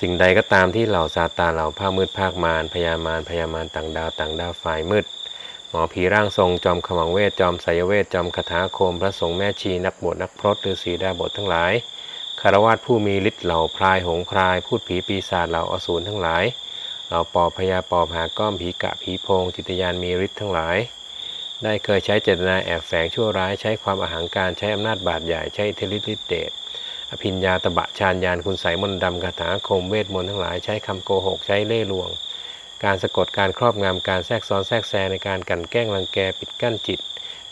สิ่งใดก็ตามที่เหล่าซาตานเหล่าภาคมืดภาคมารพยามารพยามารต่างดาวต่างดาวฝ่ายมืด หมอผีร่างทรงจอมขมังเวทจอมไสยเวทจอมคาถาโคม พระสงฆ์แม่ชีนักบวชนักพรตฤาษีดาบททั้งหลายคารวาสผู้มีฤทธิ์เหล่าพรายหงพรายพูดผีปีศาจเหล่าอสูรทั้งหลายเหล่าปอบพญาปอบหาก้อมผีกะผีโพงจิตยานมีฤทธิ์ทั้งหลาย ได้เคยใช้เจตนาแอบแฝงชั่วร้ายใช้ความอาหารการใช้อำนาจบาดใหญ่ใช้อิทธิฤทธิเดช อภิญญาตบะชาญญาณคุณใสมนต์ดำคาถาคมเวทมนต์ทั้งหลายใช้คำโกหกใช้เล่ห์ลวง การสะกดการครอบงำการแทรกซ้อนแทรกแซงในการกันแกล้งรังแกปิดกั้นจิต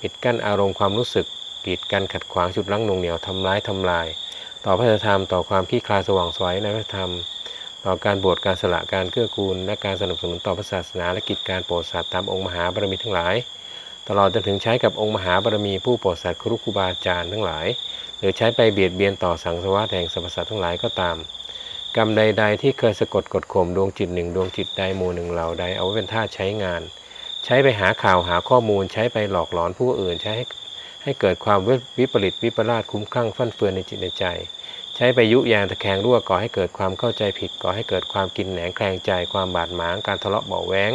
ปิดกั้นอารมณ์ความรู้สึกกีดกันขัดขวางฉุดรั้งนงเหนียวทำร้ายทำลาย ต่อพระธรรมต่อความขี้คลาสว่างสวยในพระธรรม ต่อการบวชการสละการเกื้อกูล และการสนับสนุนต่อพระศาสนาและกิจการโปรดสัตว์ตามองค์มหาบารมีทั้งหลาย ตลอดจนถึงใช้กับองค์มหาบารมีผู้โปรดสัตว์ครุครูบาอาจารย์ทั้งหลาย หรือใช้ไปเบียดเบียนต่อสังสวัฏแห่งสรรพสัตว์ทั้งหลายก็ตาม กรรมใด ๆ ที่เคยสะกดกดข่มดวงจิตหนึ่งดวงจิตใดหมู่หนึ่งเหล่าใดเอาไว้เป็นท่าใช้งาน ใช้ไปหาข่าวหาข้อมูล ใช้ไปหลอกหลอนผู้อื่นใช้ให้ให้เกิดความวิปริตวิปลาสคุ้มคลั่งฟั่นเฟือนในจิตในใจ ช้ไปยุยางตะแคงรั่วก่อให้เกิดความเข้าใจผิดก่อให้เกิดความกินแหนงแคลงใจความบาดหมางการทะเลาะเบาแว้ง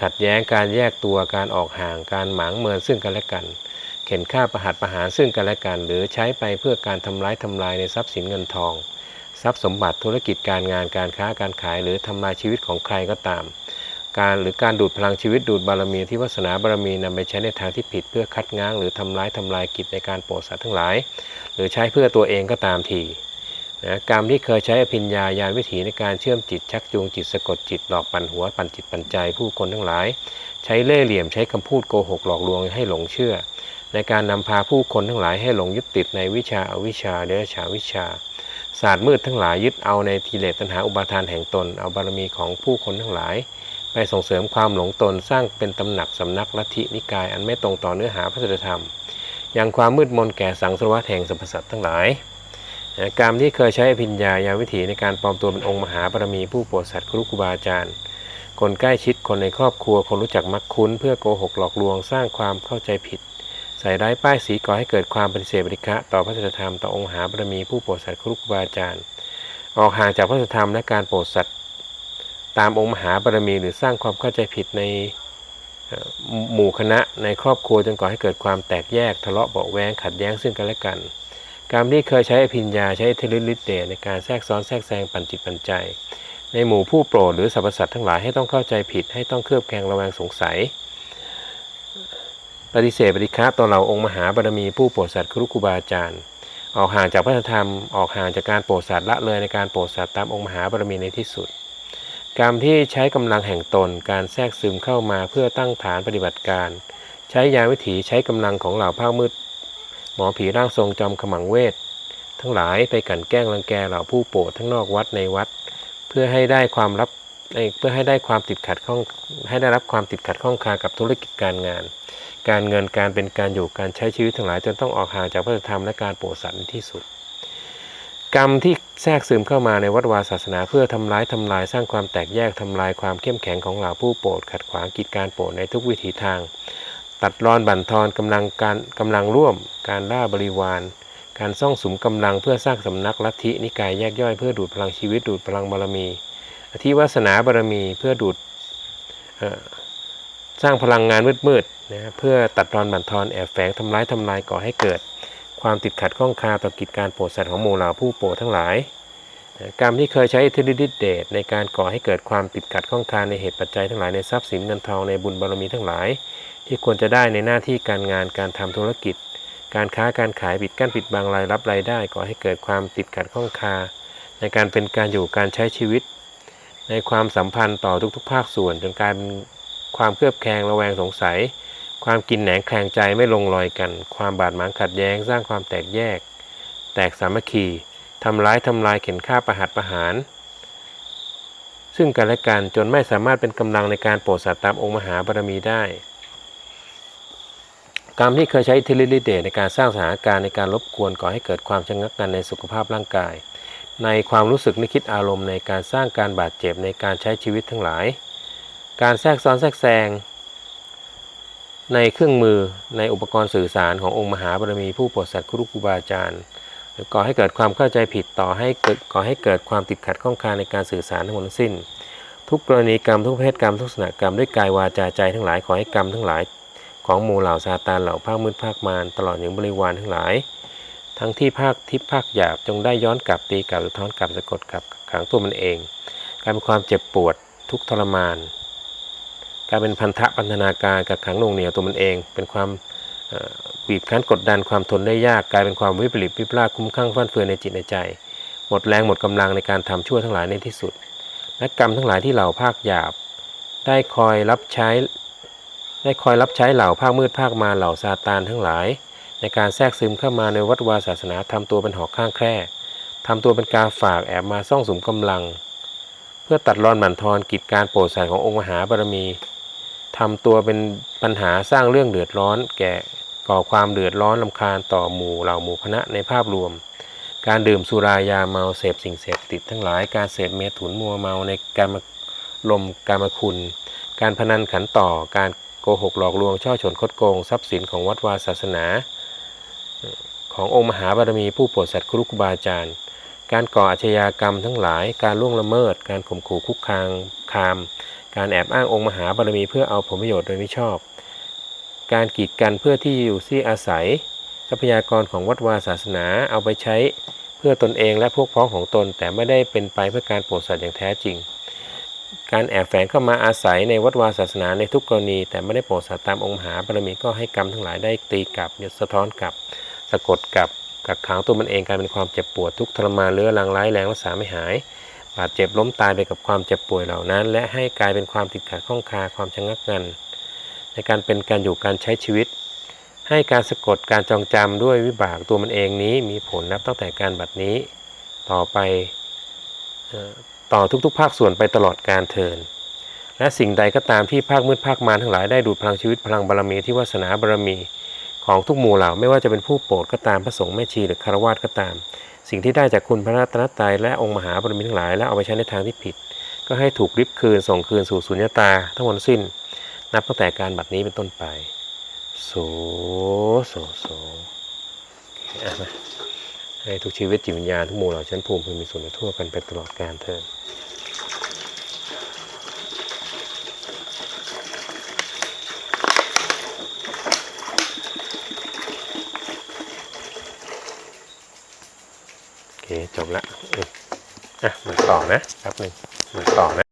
ขัดแย้งการแยกตัวการออกห่างการหมางเมินซึ่งกันและกัน เข็นฆ่าประหัตประหารซึ่งกันและกัน หรือใช้ไปเพื่อการทำร้ายทำลายในทรัพย์สินเงินทอง ทรัพย์สมบัติธุรกิจการงานการค้าการขายหรือทำลายชีวิตของใครก็ตาม การหรือการดูดพลังชีวิตดูดบารมีที่วาสนาบารมีนำไปใช้ในทางที่ผิดเพื่อคัดง้าง หรือทำร้ายทำลายกิจในการโปรดสัตว์ทั้งหลาย หรือใช้เพื่อตัวเองก็ตามที นะกรรมที่เคยใช้อภิญญาญาณวิถีในการเชื่อมจิตชักจูงจิตสะกดจิตหลอกปั่นหัวปั่นจิตปั่นใจผู้คนทั้งหลาย ใช้เล่ห์เหลี่ยมใช้คำพูดโกหกหลอกลวงให้หลงเชื่อ ในการนำพาผู้คนทั้งหลายให้หลงยึดติดในวิชาอาวิชาเดรัจฉาวิชาศาสตร์มืดทั้งหลายยึดเอาในทีเลสตัณหาอุปาทานแห่งตนเอาบารมีของผู้คนทั้งหลาย ไปส่งเสริมความหลงตนสร้างเป็นตำหนักสำนักลัทธินิกายอันไม่ตรงต่อเนื้อหาพระธรรม ยังความมืดมนแก่สังสารวัฏแห่งสรรพสัตว์ทั้งหลาย กรรมที่เคยใช้อภิญญายาวิถีในการปลอมตัวเป็นองค์มหาบารมีผู้โปรดสัตว์ครุครูบาอาจารย์ คนใกล้ชิดคนในครอบครัวคนรู้จักมักคุ้น เพื่อโกหกหลอกลวงสร้างความเข้าใจผิด ใส่ร้ายป้ายสีก่อให้เกิดความปฏิเสธบริฆะต่อพระสัจธรรมต่อองค์มหาบารมีผู้โปรดสัตว์ครุครูบาอาจารย์ ออกห่างจากพระสัจธรรมและการโปรดสัตว์ตามองค์มหาบารมีหรือสร้างความเข้าใจผิดในหมู่คณะในครอบครัวจนก่อให้เกิดความแตกแยกทะเลาะเบาแวงขัดแย้งซึ่งกันและกัน การที่เคยใช้อภิญญาใช้เทลิลิเดในการแทรกซ้อนแทรกแซงปั่นจิตปั่นใจ ในหมู่ผู้โปรดหรือสรรพสัตว์ทั้งหลายให้ต้องเข้าใจผิดให้ต้องเครือบแคลงระแวงสงสัย ปฏิเสธปฏิฆะต่อเราองค์มหาบารมีผู้โปรดสัตว์ครุครูบาอาจารย์ ออกห่างจากพระธรรมออกห่างจากการโปรดสัตว์ละเลยในการโปรดสัตว์ตามองค์มหาบารมีในที่สุด กรรมที่ใช้กำลังแห่งตนการแทรกซึมเข้ามาเพื่อตั้งฐานปฏิบัติการ ใช้ยาวิถีใช้กำลังของเหล่าภาคมืด หมอผีร่างทรงจอมขมังเวท ทั้งหลายไปกลั่นแกล้งรังแกเหล่าผู้โปรดทั้งนอกวัดในวัด เพื่อให้ได้ความรับเพื่อให้ได้ความติดขัดข้องให้ได้รับความติดขัดข้องคากับธุรกิจการงาน การเงินการเป็นการอยู่การใช้ชีวิตทั้งหลายจนต้องออกห่างจากพระธรรมและการโปรดสัตว์ที่สุด กรรมที่แทรกซึมเข้ามาในวัดวาศาสนา เพื่อทำร้ายทำลายสร้างความแตกแยกทำลายความเข้มแข็งของเหล่าผู้โปรดขัดขวางกิจการโปรดในทุกวิถีทาง ตัดรอนบั่นทอนกำลังการกำลังร่วม การล่าบริวาร การซ่องสุมกำลังเพื่อสร้างสำนักลัทธินิกายแยกย่อยเพื่อดูดพลังชีวิตดูดพลังบารมี อธิวาสนาบารมีเพื่อดูดสร้างพลังงานมืดๆนะเพื่อตัดรอนบั่นทอนแอบแฝงทำร้ายทำลายก่อให้เกิด ความติดขัดข้องคาต่อกิจการโปรดสัตว์ของหมู่เหล่าผู้โปรดทั้งหลาย กรรมที่เคยใช้อิทธิฤทธิเดชในการก่อให้เกิดความติดขัดข้องคาในเหตุปัจจัยทั้งหลายในทรัพย์สินเงินทองในบุญบารมีทั้งหลาย ที่ควรจะได้ในหน้าที่การงานการทำธุรกิจ การค้าการขายปิดกั้นปิดบังรายรับรายได้ก่อให้เกิดความติดขัดข้องคา ในการเป็นการอยู่การใช้ชีวิต ในความสัมพันธ์ต่อทุกๆ ภาคส่วนจนกลายเป็นความเครือบแคลงระแวงสงสัย ความกินแหนงแคลงใจไม่ลงรอยกัน ความบาดหมางขัดแย้ง สร้างความแตกแยก แตกสามัคคี ทำร้ายทำลายเข็นฆ่าประหัตประหาร ซึ่งกันและกันจนไม่สามารถเป็นกำลังในการโปรดสัตว์ตามองค์มหาบารมีได้ กรรมที่เคยใช้ทิลิลิเดในการสร้างสถานการณ์ในการรบกวนก่อให้เกิดความชะงักงันในสุขภาพร่างกาย ในความรู้สึกนึกคิดอารมณ์ในการสร้างการบาดเจ็บในการใช้ชีวิตทั้งหลาย การแทรกซ้อนแทรกแซงในเครื่องมือในอุปกรณ์สื่อสารขององค์มหาบารมีผู้โปรดสัตว์ครุครูบาอาจารย์ ก่อให้เกิดความเข้าใจผิดต่อให้เกิดก่อให้เกิดความติดขัดข้องคาในการสื่อสารทั้งหมดทั้งสิ้น ทุกกรณีกรรมทุกเพศกรรมทุกลักษณะกรรมด้วยกายวาจาใจทั้งหลายขอให้กรรมทั้งหลาย ของหมู่เหล่าซาตานเหล่าภาคมืดภาคมารตลอดถึงบริวารทั้งหลาย ทั้งที่ภาคทิพย์ภาคหยาบจงได้ย้อนกลับตีกลับสะท้อนกลับสะกดกลับขังตัวมันเองการเป็นความเจ็บปวดทุกทรมานการเป็นพันธะพันธนาการกับขังหน่วงเหนียวตัวมันเอง เป็นความ บีบคั้นกดดันความทนได้ยากกลายเป็นความวิปริตวิปลาสคุ้มข้างฟั่นเฟือในจิตในใจ หมดแรงหมดกำลังในการทำชั่วทั้งหลายในที่สุด และกรรมทั้งหลายที่เหล่าภาคหยาบ ได้คอยรับใช้ ได้คอยรับใช้เหล่าภาคมืดภาคมาเหล่าซาตานทั้งหลาย ในการแทรกซึมเข้ามาในวัดวาศาสนาทำตัวเป็นหอกข้างแคร่ทำตัวเป็นกาฝากแอบมาซ่องสุมกำลัง เพื่อตัดรอนหมั่นทอนกิจการโปรดใสขององค์มหาบารมีทำตัวเป็นปัญหาสร้างเรื่องเดือดร้อนแก่ ก่อความเดือดร้อนลำคาญต่อหมู่เหล่าหมู่คณะในภาพรวม การดื่มสุรายาเมาเสพสิ่งเสพติดทั้งหลายการเสพเมถุนมัวเมาในการมาลมการมาคุณ การพนันขันต่อการโกหกหลอกลวงช่อฉนคดโกง ทรัพย์สินของวัดวาศาสนา ขององค์มหาบารมีผู้โปรดสัตว์ครุกบาอาจารย์ การก่ออาชญากรรมทั้งหลาย การล่วงละเมิด การข่มขู่คุกคางคาม การแอบอ้างองค์มหาบารมีเพื่อเอาผลประโยชน์โดยไม่ชอบ การกีดกันเพื่อที่อยู่ที่อาศัย ทรัพยากรของวัดวาศาสนาเอาไปใช้เพื่อตนเองและพวกพ้องของตน แต่ไม่ได้เป็นไปเพื่อการโปรดสัตว์อย่างแท้จริง การแอบแฝงเข้ามาอาศัยในวัดวาศาสนาในทุกกรณี แต่ไม่ได้โปรดสัตว์ตามองค์หาบารมีก็ให้กรรมทั้งหลายได้ตีกลับสะท้อนกลับ สะกดกลับกักขังตัวมันเองกลายเป็นความเจ็บปวดทุกทรมานเรื้อรังร้ายแรงรักษาไม่หายบาดเจ็บล้มตายไปกับความเจ็บป่วยเหล่านั้น และให้กลายเป็นความติดขัดข้องคาความชะงักงัน ในการเป็นการอยู่การใช้ชีวิต ให้การสะกดการจองจำด้วยวิบากตัวมันเองนี้มีผลนับตั้งแต่การบัดนี้ ต่อไปต่อทุกๆ ภาคส่วนไปตลอดการเทินและสิ่งใดก็ตามที่ภาคมืดภาคมารทั้งหลายได้ดูดพลังชีวิตพลังบารมีที่วาสนาบารมีของทุกหมู่เหล่าไม่ว่าจะเป็นผู้โปรดก็ตามพระสงฆ์แม่ชีหรือคารวาสก็ตาม สิ่งที่ได้จากคุณพระรัตนตรัยและองค์มหาบารมีทั้งหลาย และเอาไปใช้ในทางที่ผิด ก็ให้ถูกริบคืนส่งคืนสู่สุญญตาทั้งหมดสิ้น นับตั้งแต่การบัดนี้เป็นต้นไปโสโสโสอะมาให้ทุกชีวิตจิตวิญญาณทุกหมู่เหล่าชั้นภูมิพึงมีส่วนทั่วกันไปตลอดกาลเถิดโอเคจบละอะมาต่อนะแป๊บหนึ่งมาต่อนะ